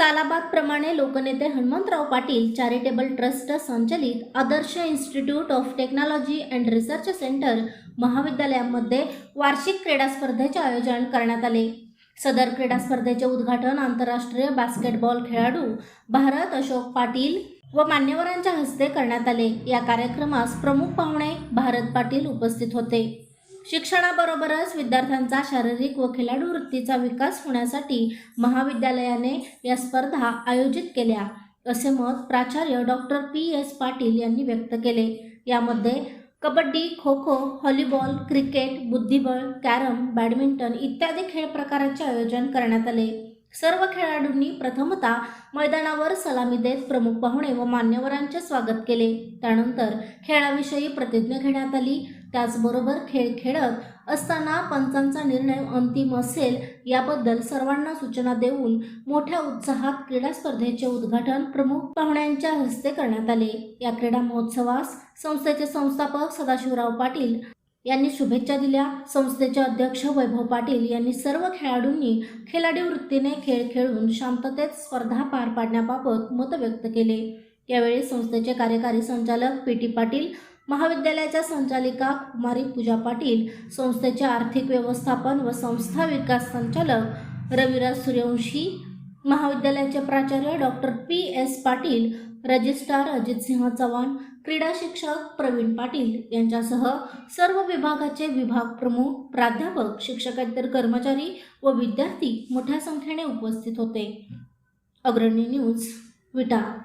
अनुषंगाने लोकनेते Hanumantrao Patil charitable trust संचलित Adarsh institute of technology and research centre महाविद्यालयामध्ये वार्षिक क्रीडा स्पर्धेचे आयोजन करण्यात आले. सदर क्रीडा स्पर्धेचे उद्घाटन आंतरराष्ट्रीय बास्केटबॉल खेळाडू भारत अशोक पाटील व मान्यवरांच्या हस्ते करण्यात आले. या कार्यक्रमास प्रमुख पाहुणे भारत पाटील उपस्थित होते. शिक्षणाबरोबरच विद्यार्थ्यांचा शारीरिक व खेळाडू वृत्तीचा विकास होण्यासाठी महाविद्यालयाने या स्पर्धा आयोजित केल्या असे मत प्राचार्य डॉक्टर पी. एस. पाटील यांनी व्यक्त केले. यामध्ये कबड्डी खो खो व्हॉलीबॉल क्रिकेट बुद्धिबळ कॅरम बॅडमिंटन इत्यादी खेळ प्रकारांचे आयोजन करण्यात आले. सर्व खेळाडूंनी प्रथमतः मैदानावर सलामी देत प्रमुख पाहुणे व मान्यवरांचे स्वागत केले. त्यानंतर खेळाविषयी प्रतिज्ञा घेण्यात आली. त्याचबरोबर खेळ खेळत असताना पंचांचा निर्णय अंतिम असेल याबद्दल सर्वांना सूचना देऊन मोठ्या उत्साहात क्रीडा स्पर्धेचे उद्घाटन प्रमुख पाहुण्यांच्या हस्ते करण्यात आले. या क्रीडा महोत्सवास संस्थेचे संस्थापक सदाशिवराव पाटील यांनी शुभेच्छा दिल्या. संस्थेचे अध्यक्ष वैभव पाटील यांनी सर्व खेळाडूंनी खेळाडी वृत्तीने खेळ खेळून शांततेत स्पर्धा पार पाडण्याबाबत मत व्यक्त केले. यावेळी संस्थेचे कार्यकारी संचालक पी टी पाटील महाविद्यालयाच्या संचालिका कुमारी पूजा पाटील संस्थेचे आर्थिक व्यवस्थापन व संस्था विकास संचालक रविराज सूर्यवंशी महाविद्यालयाचे प्राचार्य doctor P S Patil registrar Ajitsinh Chavan क्रीडा शिक्षक प्रवीण पाटील यांच्यासह सर्व विभागाचे विभाग प्रमुख प्राध्यापक शिक्षकेतर कर्मचारी व विद्यार्थी मोठ्या संख्येने उपस्थित होते. अग्रणी न्यूज विटा.